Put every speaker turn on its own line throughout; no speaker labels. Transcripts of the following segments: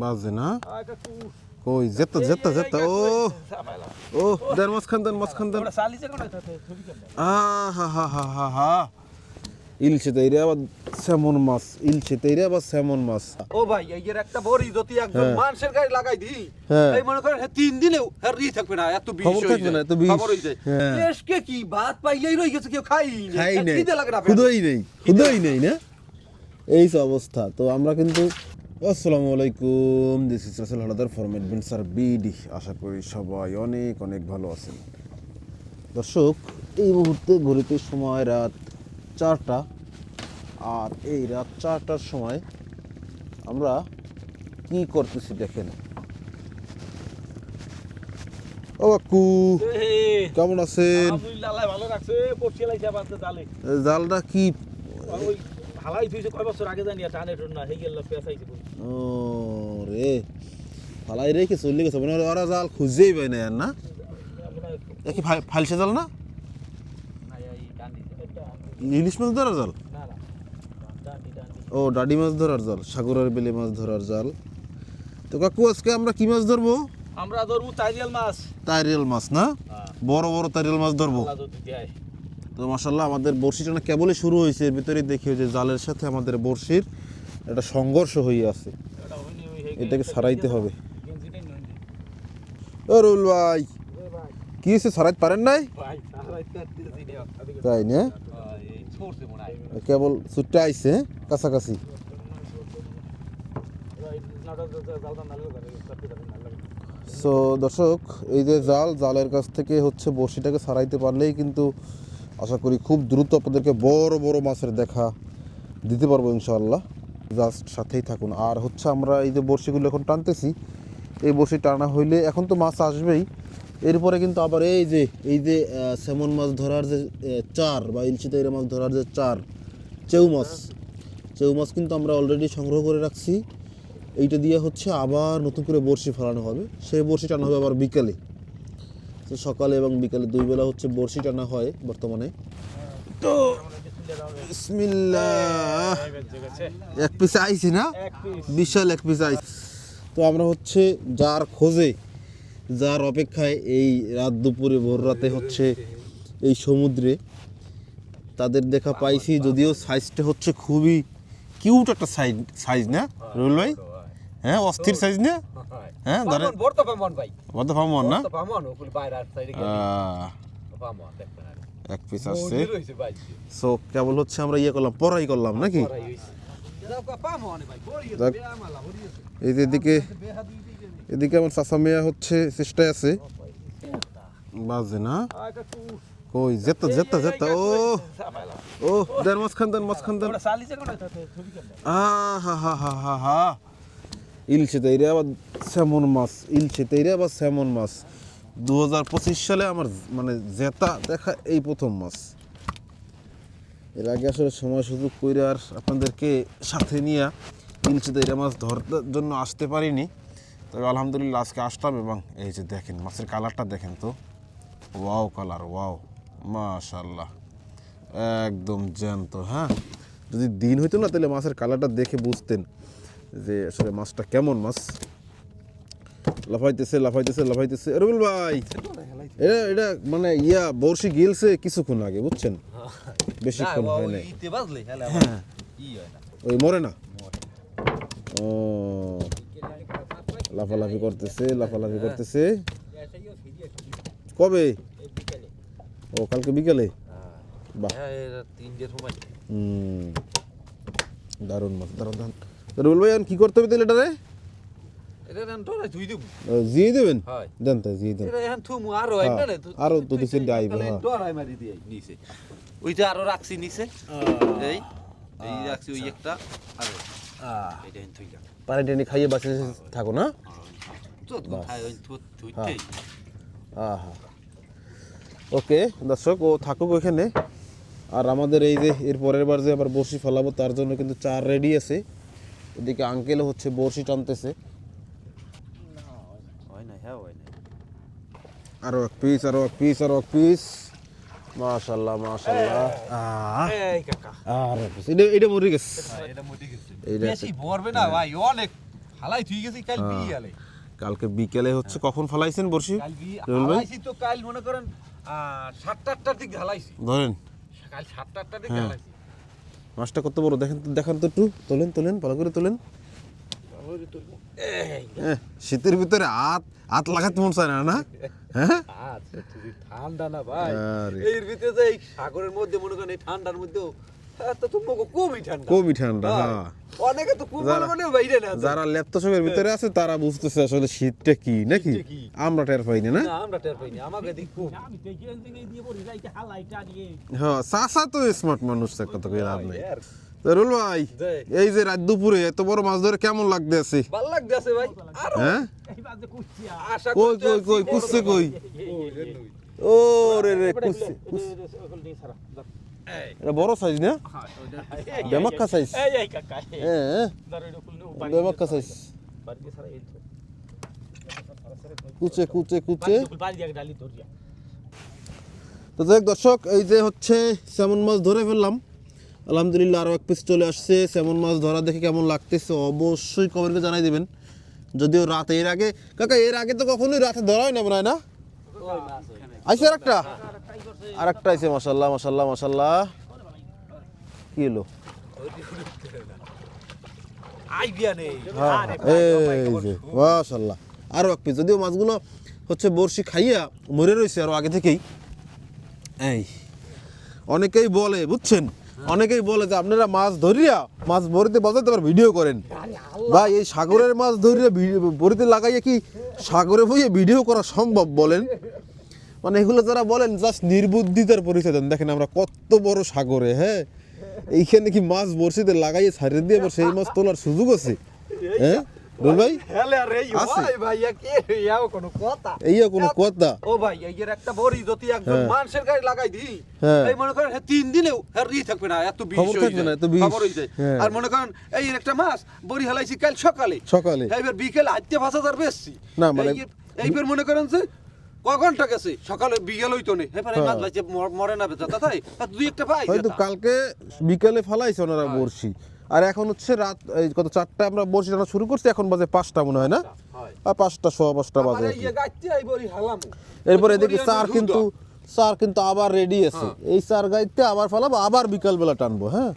বাজে না? কই যেতা যেতা যেতা ও। ও দেন মাঝখান দেন মাঝখান দেন। আহা হা হা হা হা ইলছে তাইরে আবার স্যামন মাছ ইলছে আবার স্যামন মাছ।
ও ভাই এর একটা বড়ি যদি একদম
হ্যাঁ।
মানুষের গায়ে লাগাই দি
হ্যাঁ।
এই মনে করেন তিন দিনেও আর ই থাকবে না এত বিষ
খবর
হয়ে
থাকবে না, এত বিষ।
খবর হয়ে। দেশকে কি ভাত পাইলেই রয়ে গেছে কেউ খাই
খাই
না
খুদই নেই খুদই নেই না? এই অবস্থা তো আমরা কিন্তু আসসালামু আলাইকুম this is Rasel Haldar from adventure BD আশা করি সবাই অনেক অনেক ভালো আছেন। দর্শক এই মুহূর্তে ঘড়িতে সময় রাত চারটা আর এই রাত চারটার সময় আমরা কি করতেছি দেখেন। ও কেমন আছেন? জালটা কি?
ওই হালাই কয় বছর আগে জানি টানে টুন না হয়ে গেল পেঁচাইছে
ও রে ফালাই রেখে চলে গেছে মানে ওরা জাল খুঁজেই পাই না? না? কি ফাল- জাল। না ইলিশ মাছ ধরার জাল? ও ডাডি মাছ ধরার জাল সাগরের বেলে মাছ ধরার জাল। তো কাকু আজকে আমরা কি মাছ ধরবো?
আমরা ধরবো টাইরিয়াল মাছ।
তাইরিয়াল মাছ না? বড় বড় তাইরিয়াল মাছ ধরবো।
আল্লাহ যদি দেয়।
তো মাসাল্লাহ আমাদের বড়শি টানা কেবলই শুরু হয়েছে। এর ভিতরে দেখি যে জালের সাথে আমাদের বড়শির একটা সংঘর্ষ হয়ে আছে। এটাকে সারাইতে হবে। রুল ভাই। কি হয়েছে, সারাইতে পারেন নাই? তাই না?
হয়
কেবল ছুটে আইছে কাছাকাছি।
কাটতে নালে
সো দর্শক, এই যে জাল, জালের কাছ থেকে হচ্ছে বড়শিটাকে সারাইতে পারলেই কিন্তু আশা করি খুব দ্রুত আপনাদেরকে বড় বড় মাছের দেখা দিতে পারব ইনশাআল্লাহ। জাস্ট সাথেই থাকুন। আর হচ্ছে আমরা এই যে বড়শিগুলো এখন টানতেছি এই বড়শি টানা হইলে এখন তো মাছ আসবেই। এরপরে কিন্তু আবার এই যে এই যে আহ, স্যামন মাছ ধরার যে চার বা ইলশি তৈরি মাছ ধরার যে চার চেউ মাছ চেউ মাছ কিন্তু আমরা অলরেডি সংগ্রহ করে রাখছি। এইটা দিয়ে হচ্ছে আবার নতুন করে বড়শি ফেলানো হবে। সেই বড়শি টানা হবে আবার বিকালে। তো সকালে এবং বিকালে দুই বেলা হচ্ছে বড়শি টানা হয় বর্তমানে। তো এক পিস আইছি না? বিশাল এক পিস আইস তো আমরা হচ্ছে যার খোঁজে যার অপেক্ষায় এই রাত দুপুরে ভোর রাতে হচ্ছে এই সমুদ্রে তাদের দেখা পাইছি যদিও সাইজটা হচ্ছে খুবই কিউট একটা সাইজ সাইজ না? রুল ভাই হ্যাঁ অস্থির সাইজ না? হ্যাঁ ধরেন
পামন বড় পামন ভাই।
বদ্ধ ফার্মন না?
তো পামন ওগুলো বাইরে আর সাইডে
আহ,
পামন দেখবেন
এক পিস আসছে।
ভাই।
সো কেবল হচ্ছে আমরা ইয়ে করলাম পড়াই করলাম নাকি?
পামন আছে
এই এদিকে এদিকে আমার চাচা মেয়া হচ্ছে চেষ্টায় আছে। বাজে না? কই যেতা যেতা যেতা ও। ও দেন মাঝখান দেন মাঝখান দেন।
ছবি কেন
হা হা হা হা। ইলছে তাইরে আবার স্যামন মাছ ইলছে তাইরে আবার স্যামন মাছ। দু হাজার পঁচিশ সালে আমার মানে জেতা দেখা এই প্রথম মাছ। এর আগে আসলে সময় সুযোগ করে আর আপনাদেরকে সাথে নিয়ে ইলছে তাইরে মাছ ধরতে জন্য আসতে পারিনি। তবে আলহামদুলিল্লাহ আজকে আসলাম এবং এই যে দেখেন, মাছের কালারটা দেখেন তো। ওয়াও কালার, ওয়াও মাশাল্লাহ একদম জ্যান্ত হ্যাঁ। যদি দিন হইতো না, তাহলে মাছের কালারটা দেখে বুঝতেন। যে আসলে মাছটা কেমন মাছ? লাফাইতেছে লাফাইতেছে লাফাইতেছে। রবুল ভাই! এটা এটা মানে ইয়া বর্ষি গিলছে কিছুক্ষণ আগে বুঝছেন? বেশিক্ষণ হয় হ্যাঁ।
হয় না?
ওই মরে না? ও লাফালাফি করতেছে লাফালাফি করতেছে। কবে? ও কালকে বিকেলে? বাহ।
হ্যাঁ তিনটের সময়।
হুম। দারুণ মাছ দারুণ দারুণ। রুবেল ভাই এখন কি করতে হবে তাহলে এটারে? জিয়ে দেবেন? দেন তাই জিয়ে
আরও
হ্যাঁ, তো হ্যাঁ।
ওইটা আরও রাখছি নিচে। এই এই রাখছি ওই একটা আর।
পানি টানি খাইয়ে থাকো না?
ওই
আহা। ওকে দর্শক ও থাকুক ওইখানে। আর আমাদের এই যে এর পরের বার যে আবার বসি ফেলাবো তার জন্য কিন্তু চার রেডি আছে। এদিকে আঙ্কেল হচ্ছে বড়শি টানতেছে।
হয় না হ্যাঁ হয় না
আরও এক পিস আরও এক পিস আরও এক পিস মাশাল্লাহ মাশাল্লাহ
এই কাকা।
আর এটা এটা মরে গেছে।
এটা মোটি গেছে। বেশি ভরবে না ভাই অনেক। হালাই তুই গেছি কাল
হ্যাঁ।
বিয়ালে
কালকে বিকেলে হচ্ছে কখন ফালাইছেন বর্ষি?
হালাইছি তো কাল মনে করেন আহ, সাতটা আটটার দিকে হালাইছি।
ধরেন।
কাল সাতটা আটটার দিকে
হ্যাঁ।
হালাইছি।
মাছটা কত বড়? দেখেন তো দেখান তো একটু। তোলেন তোলেন ভালো করে তোলেন। শীতের ভিতরে হাত হাত লাগাতে মন চায় না না? হ্যাঁ?
আচ্ছা ঠান্ডা না ভাই। এর ভিতরে যে এই সাগরের মধ্যে মনে করেন এই ঠান্ডার মধ্যেও ঠান্ডা হ্যাঁ।
হ্যাঁ
অনেকে তো
যারা-
মনে মনে বাইরে না
যারা ল্যাপটপের ভিতরে আছে তারা বুঝতেছে আসলে শীতটা কি নাকি? আমরা টের পাইনি না
না আমরা টের আমাকে
হ্যাঁ চাষা তো স্মার্ট মানুষ তার কথা কই লাভ নেই রুল ভাই
যে,
এই যে রাত দুপুরে এত বড় মাছ ধরে কেমন লাগতে আছে
ভালো লাগতেছে ভাই
হ্যাঁ
কুচ্ছি
কই কই কই
আছি বড়
কই ও রে রে কুসছে
এই,
এটা বড় সাইজ না? বেমাক্কা সাইজ
এই এই কাকা
হ্যাঁ
খুলনে
বেমাক্কা সাইজ কুচে কুচে কুচে। তো দেখ দর্শক এই যে হচ্ছে স্যামন মাছ ধরে ফেললাম। আলহামদুলিল্লাহ আরও এক পিস চলে আসছে। স্যামন মাছ ধরা দেখে কেমন লাগতেছে অবশ্যই কমেন্টে জানাই দেবেন। যদিও রাতে এর আগে কাকা এর আগে তো কখনোই রাতে ধরা হয় না মনে হয় না?
ওই মাছ ওই
আইসে আর একটা। আর একটা আইসে মাসাল্লাহ মাসাল্লাহ মাসাল্লাহ কি হলো? হ্যাঁ মাশাল্লাহ আরও এক পিস যদিও মাছগুলো হচ্ছে বড়শি খাইয়া মরে রয়েছে আরও আগে থেকেই। এই অনেকেই বলে বুঝছেন? অনেকেই বলে যে আপনারা মাছ ধরিয়া মাছ বড়িতে বাজাতে পার ভিডিও করেন। ভাই এই সাগরের মাছ ধরিয়া বড়িতে লাগাইয়া কি সাগরে বইয়ে ভিডিও করা সম্ভব বলেন? মানে এগুলো যারা বলেন জাস্ট নির্বুদ্ধিতার পরিচয় দেন। দেখেন আমরা কত বড় সাগরে হ্যাঁ? এইখানে কি মাছ বড়শিতে লাগাইয়ে ছাড়িয়ে দিয়ে আবার সেই মাছ তোলার সুযোগ আছে? হ্যাঁ? রোল ভাই?
আর এই
আছে।
ভাই ভাইয়া কে ইয়াও কোনো কথা।
এই কোনো কথা?
ও ভাই এর একটা বড়ি যদি একজন
হ্যাঁ।
মানুষের গায়ে লাগাই দি
হ্যাঁ।
এই মনে করেন হ্যাঁ, তিন দিনেও আর ই থাকবে না এত বিষ
থাকবে না, এত বিষ।
খবর যায়। আর মনে করেন এই একটা মাছ বড়ি হেলাইছি কাল সকালে।
সকালে।
এইবার বিকেল হাইতে ভাষা তার বেশি।
না, মানে-
এইবার মনে করেন যে ক ঘণ্টা গেছে? সকালে বিকেল হইতো নেই এবার এই মাছ মরে না বেচা। তাই? দুই একটা পাই
হয়তো কালকে বিকালে ফালাইছে ওনারা বড়শি। আর এখন হচ্ছে রাত এই কত চারটা আমরা বড়শি টানা শুরু করছি এখন বাজে পাঁচটা মনে হয় না? আর পাঁচটা সোয়া পাঁচটা বাজে এরপর এদিকে চার কিন্তু চার কিন্তু আবার রেডি আছে। এই চার গাইতে আবার ফালাবো আবার বিকাল বেলা টানবো হ্যাঁ?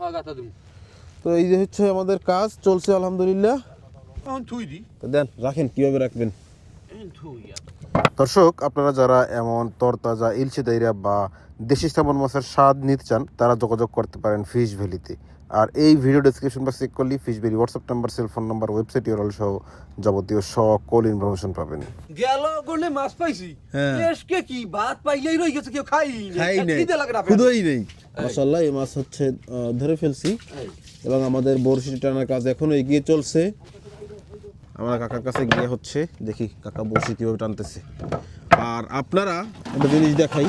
হ্যাঁ?
তো এই যে হচ্ছে আমাদের কাজ চলছে আলহামদুলিল্লাহ। দেন রাখেন কীভাবে রাখবেন। দর্শক আপনারা যারা এমন তরতাজা ইলশে দাইরা বা দেশি স্থাপন মাছের স্বাদ নিতে চান তারা যোগাযোগ করতে পারেন ফিশ ভ্যালিতে। আর এই ভিডিও ডেসক্রিপশন বক্স চেক করলেই fish valley WhatsApp number cell phone number website URL সহ যাবতীয় সকল ইনফরমেশন পাবেন।
গেল গনে মাছ পাইছি।
হ্যাঁ।
দেশকে কি ভাত পাইলেই রই গেছে কেউ খাই
খাই
না
খুদই নেই। মাশাআল্লাহ এই মাছ হচ্ছে ধরে ফেলছি। এবং আমাদের বড়শি টানার কাজ এখনও এগিয়ে চলছে। আমরা কাকার কাছে গিয়ে হচ্ছে দেখি কাকা বড়শি কীভাবে টানতেছে। আর আপনারা একটা জিনিস দেখাই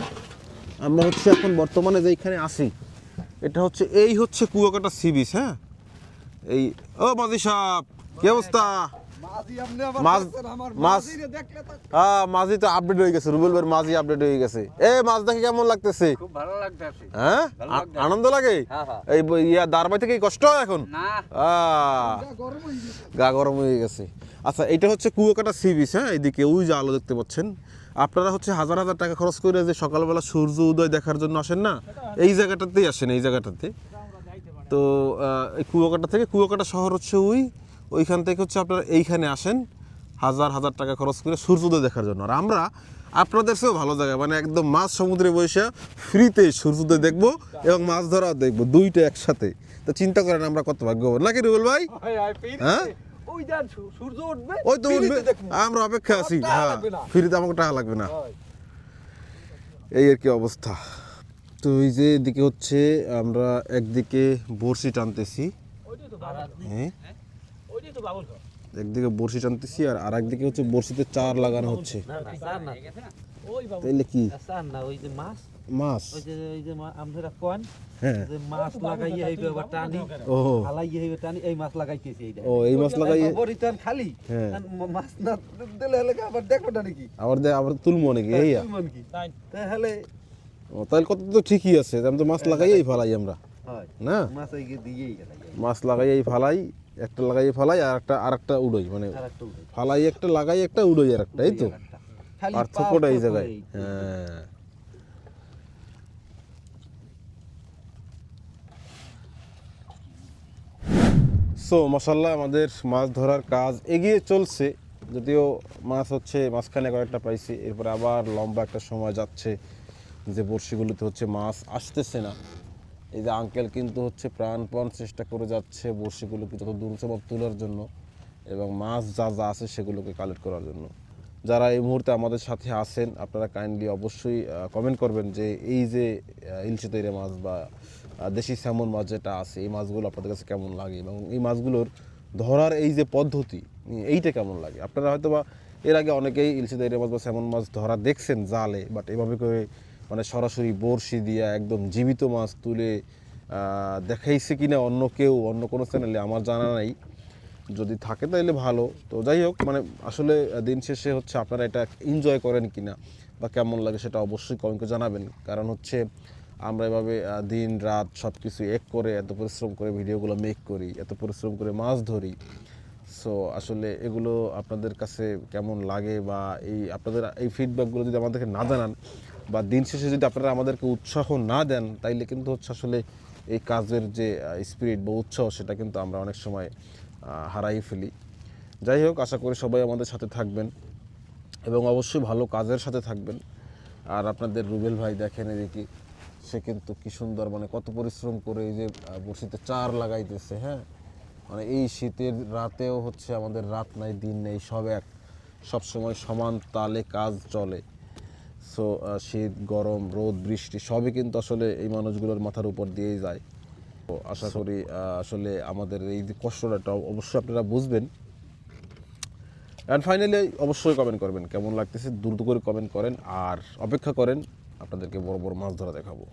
আমরা হচ্ছে এখন বর্তমানে যেখানে আছি এটা হচ্ছে এই হচ্ছে কুয়াকাটা সি বিচ হ্যাঁ? এই ও মাঝি সাহেব কি অবস্থা?
মাঝি
মাছ মাছ
তো
হ্যাঁ মাঝি তো আপডেট হয়ে গেছে রুবেল ভাইয়ের মাঝি আপডেট হয়ে গেছে। এ মাছ দেখে কেমন লাগতেছে?
খুব ভালো লাগতেছে।
হ্যাঁ। আনন্দ লাগে?
হ্যাঁ, হ্যাঁ।
এই ইয়া দারবাই থেকে কি কষ্ট হয় এখন? আহ,
গরম হয়ে গেছে।
গা গরম হয়ে গেছে। আচ্ছা এটা হচ্ছে কুয়াকাটা সি বিচ হ্যাঁ? এইদিকে ওই যে আলো দেখতে পাচ্ছেন। আপনারা হচ্ছে হাজার হাজার টাকা খরচ করে যে সকালবেলা সূর্য উদয় দেখার জন্য আসেন না এই জায়গাটাতেই আসেন এই জায়গাটাতে। তো এই কুয়াকাটা থেকে কুয়াকাটা শহর হচ্ছে ওই ওইখান থেকে হচ্ছে আপনারা এইখানে আসেন হাজার হাজার টাকা খরচ করে সূর্যোদয় দেখার জন্য। আর আমরা আপনাদের সেও ভালো জায়গা মানে একদম মাছ সমুদ্রে বসে ফ্রিতে সূর্যোদয় দেখব এবং মাছ ধরাও দেখব দুইটা একসাথে। তো চিন্তা করেন আমরা কত ভাগ্যবান। নাকি রুবেল ভাই?
হ্যাঁ? ওই সূ- সূর্য উঠবে
ওই তো উঠবে। আমরা অপেক্ষা আছি হ্যাঁ। ফ্রিতে আমাকে টাকা লাগবে না। এই আর কি অবস্থা। তো এই যে এদিকে হচ্ছে আমরা একদিকে বড়শি টানতেছি। হ্যাঁ?
ঘর।
একদিকে বড়শি টানতেছি আর আরেকদিকে হচ্ছে বড়শিতে চার লাগানো হচ্ছে। তাইলে কি?
না ওই যে মাছ।
মাছ
ওই যে ওই যে মা- কোন
হ্যাঁ
যে মাছ লাগাইয়ে হইবে আবার টানি
ও
হালাইয়ে হইবে টানি এই মাছ লাগাইতেছি এইটা
ও এই মাছ লাগাই
পরিতান খালি
হ্যাঁ।
আর ম- মাছ না দিলে হলে আবার দেখো না নাকি
আবার দে আবার তুলবো নাকি এই
মন কি
তাই
তাহলে
ও তাহলে কত তো ঠিকই আছে আমি তো মাছ লাগাইয়াই ফালাই আমরা না
মাছ এই দিয়েই
মাছ লাগাইয়াই ফালাই একটা লাগাই ফালাই আর একটা আর একটা উড়োই মানে ফালাই একটা লাগাই একটা উড়োই আর একটা এই তো পার্থক্যটা এই জায়গায় হ্যাঁ সো মশাল্লাহ আমাদের মাছ ধরার কাজ এগিয়ে চলছে। যদিও মাছ হচ্ছে মাঝখানে কয়েকটা পাইছি, এরপরে আবার লম্বা একটা সময় যাচ্ছে যে বড়শিগুলোতে হচ্ছে মাছ আসতেছে না। এই যে আঙ্কেল কিন্তু হচ্ছে প্রাণপণ চেষ্টা করে যাচ্ছে বড়শিগুলোকে যত দূর সম্ভব তোলার জন্য এবং মাছ যা যা আছে সেগুলোকে কালেক্ট করার জন্য। যারা এই মুহূর্তে আমাদের সাথে আছেন, আপনারা কাইন্ডলি অবশ্যই কমেন্ট করবেন যে এই যে ইলশে তৈরি মাছ বা দেশি স্যামন মাছ যেটা আছে, এই মাছগুলো আপনাদের কাছে কেমন লাগে এবং এই মাছগুলোর ধরার এই যে পদ্ধতি, এইটা কেমন লাগে? আপনারা হয়তো বা এর আগে অনেকেই ইলশে তৈরি মাছ বা স্যামন মাছ ধরা দেখছেন জালে বাট এভাবে করে মানে সরাসরি বড়শি দিয়ে একদম জীবিত মাছ তুলে দেখাইছে কি না অন্য কেউ, অন্য কোনো চ্যানেলে আমার জানা নাই। যদি থাকে তাহলে ভালো। তো যাই হোক মানে আসলে দিন শেষে হচ্ছে আপনারা এটা এনজয় করেন কি না বা কেমন লাগে সেটা অবশ্যই কমেন্টে জানাবেন। কারণ হচ্ছে আমরা এভাবে দিন, রাত সব কিছু এক করে, এত পরিশ্রম করে ভিডিওগুলো মেক করি, এত পরিশ্রম করে মাছ ধরি। সো আসলে এগুলো আপনাদের কাছে কেমন লাগে বা এই আপনাদের, এই ফিডব্যাকগুলো যদি আমাদেরকে না জানান বা দিন শেষে যদি আপনারা আমাদেরকে উৎসাহ না দেন, তাইলে কিন্তু হচ্ছে আসলে এই কাজের যে স্পিরিট বা উৎসাহ, সেটা কিন্তু আমরা অনেক সময় হারাই ফেলি। যাই হোক, আশা করি সবাই আমাদের সাথে থাকবেন এবং অবশ্যই ভালো কাজের সাথে থাকবেন। আর আপনাদের রুবেল ভাই দেখেন এদিকে। সে কিন্তু কি সুন্দর মানে কত পরিশ্রম করে এই যে বড়শিতে চার লাগাইতেছে হ্যাঁ? মানে এই শীতের রাতেও হচ্ছে আমাদের রাত নাই দিন নেই সব এক। সব সময় সমান তালে কাজ চলে। সো শীত গরম রোদ বৃষ্টি সবই কিন্তু আসলে এই মানুষগুলোর মাথার উপর দিয়েই যায়। তো আশা করি আসলে আমাদের এই যে কষ্টটা অবশ্যই আপনারা বুঝবেন। অ্যান্ড ফাইনালি অবশ্যই কমেন্ট করবেন কেমন লাগতেছে দ্রুত করে কমেন্ট করেন আর অপেক্ষা করেন আপনাদেরকে বড় বড় মাছ ধরা দেখাবো।